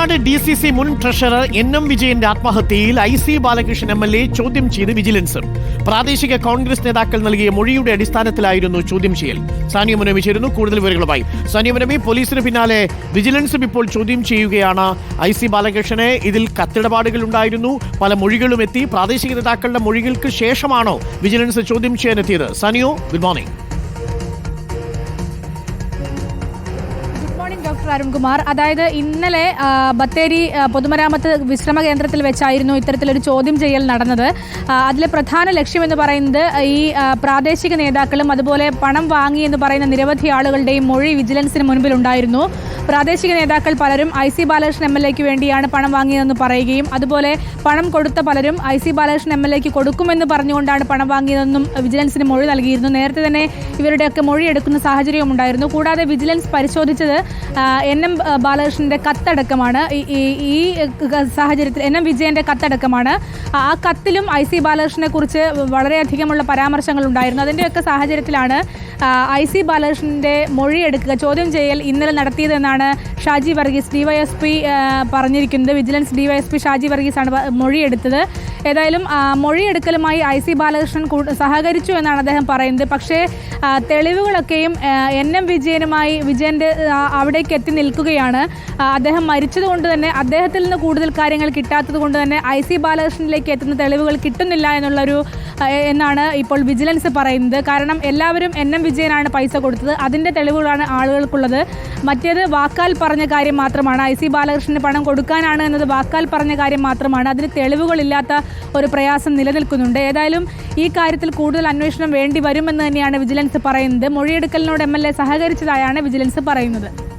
Wayanad D C C മുൻ treasurer N M വിജയന്റെ ആത്മഹത്യയിൽ I C Balakrishnan M L A ചോദ്യം ചെയ്ത് വിജിലൻസ്. പ്രാദേശിക കോൺഗ്രസ് നേതാക്കൾ നൽകിയ മൊഴിയുടെ അടിസ്ഥാനത്തിലായിരുന്നു ചോദ്യം ചെയ്യൽ. സാനിയ മുനമി ചേരുന്നു കൂടുതൽ വിവരങ്ങളുമായി. സാനിയ മുനമി പോലീസിന് പിന്നാലെ വിജിലൻസും ഇപ്പോൾ ചോദ്യം ചെയ്യുകയാണ്. ഐ സി ബാലകൃഷ്ണനെ ഇതിൽ കത്തിടപാടുകൾ ഉണ്ടായിരുന്നു പല മൊഴികളും എത്തി. പ്രാദേശിക നേതാക്കളുടെ മൊഴികൾക്ക് ശേഷമാണോ വിജിലൻസ് ചോദ്യം ചെയ്യാനെത്തിയത്? Sanio good morning morning doctor Arunkumar. അതായത് ഇന്നലെ ബത്തേരി പൊതുമരാമത്ത് വിശ്രമ കേന്ദ്രത്തിൽ വെച്ചായിരുന്നു ഇത്തരത്തിലൊരു ചോദ്യം ചെയ്യൽ നടന്നത്. അതിലെ പ്രധാന ലക്ഷ്യം എന്ന് പറയുന്നത് ഈ പ്രാദേശിക നേതാക്കളും അതുപോലെ പണം വാങ്ങി എന്ന് പറയുന്ന നിരവധി ആളുകളുടെയും മൊഴി വിജിലൻസിന് മുൻപിലുണ്ടായിരുന്നു. പ്രാദേശിക നേതാക്കൾ പലരും I C Balakrishnan M L എക്ക് വേണ്ടിയാണ് പണം വാങ്ങിയതെന്ന് പറയുകയും അതുപോലെ പണം കൊടുത്ത പലരും I C Balakrishnan M L എക്ക് കൊടുക്കുമെന്ന് പറഞ്ഞുകൊണ്ടാണ് പണം വാങ്ങിയതെന്നും വിജിലൻസിന് മൊഴി നൽകിയിരുന്നു. നേരത്തെ തന്നെ ഇവരുടെയൊക്കെ മൊഴി എടുക്കുന്ന സാഹചര്യവും ഉണ്ടായിരുന്നു. കൂടാതെ വിജിലൻസ് പരിശോധിച്ചത് എൻ എം ബാലകൃഷ്ണന്റെ കത്തടക്കമാണ്. ഈ സാഹചര്യത്തിൽ എൻ എം വിജയന്റെ കത്തടക്കമാണ്. ആ കത്തിലും ഐ സി ബാലകൃഷ്ണനെ കുറിച്ച് വളരെയധികമുള്ള പരാമർശങ്ങൾ ഉണ്ടായിരുന്നു. അതിന്റെയൊക്കെ സാഹചര്യത്തിലാണ് ഐ സി ബാലകൃഷ്ണന്റെ മൊഴിയെടുക്കുക ചോദ്യം ചെയ്യൽ ഇന്നലെ നടത്തിയതെന്നാണ് ഷാജി വർഗീസ് ഡിവൈഎസ്പി പറഞ്ഞിരിക്കുന്നത്. വിജിലൻസ് ഡിവൈഎസ്പി ഷാജി വർഗീസ് ആണ് പ- മൊഴിയെടുത്തത്. ഏതായാലും മൊഴിയെടുക്കലുമായി ഐ സി ബാലകൃഷ്ണൻ സഹകരിച്ചു എന്നാണ് അദ്ദേഹം പറയുന്നത്. പക്ഷേ തെളിവുകളൊക്കെയും എൻ എം വിജയനുമായി വിജയന്റെ അവിടേക്ക് എത്തി നിൽക്കുകയാണ്. അദ്ദേഹം മരിച്ചതുകൊണ്ട് തന്നെ അദ്ദേഹത്തിൽ നിന്ന് കൂടുതൽ കാര്യങ്ങൾ കിട്ടാത്തത് കൊണ്ട് തന്നെ ഐ സി ബാലകൃഷ്ണനിലേക്ക് എത്തുന്ന തെളിവുകൾ കിട്ടുന്നില്ല എന്നുള്ളൊരു എന്നാണ് ഇപ്പോൾ വിജിലൻസ് പറയുന്നത്. കാരണം എല്ലാവരും എൻ എം വിജയനാണ് പൈസ കൊടുത്തത്. അതിന്റെ തെളിവുകളാണ് ആളുകൾക്കുള്ളത്. മറ്റേത് വാക്കാൽ പറഞ്ഞ കാര്യം മാത്രമാണ്. ഐ സി ബാലകൃഷ്ണന് പണം കൊടുക്കാനാണ് എന്നത് വാക്കാൽ പറഞ്ഞ കാര്യം മാത്രമാണ്. അതിന് തെളിവുകളില്ലാത്ത ഒരു പ്രയാസം നിലനിൽക്കുന്നുണ്ട്. ഏതായാലും ഈ കാര്യത്തിൽ കൂടുതൽ അന്വേഷണം വേണ്ടി വരുമെന്ന് തന്നെയാണ് വിജിലൻസ് പറയുന്നത്. മൊഴിയെടുക്കലിനോട് എം സഹകരിച്ചതായാണ് വിജിലൻസ് പറയുന്നത്.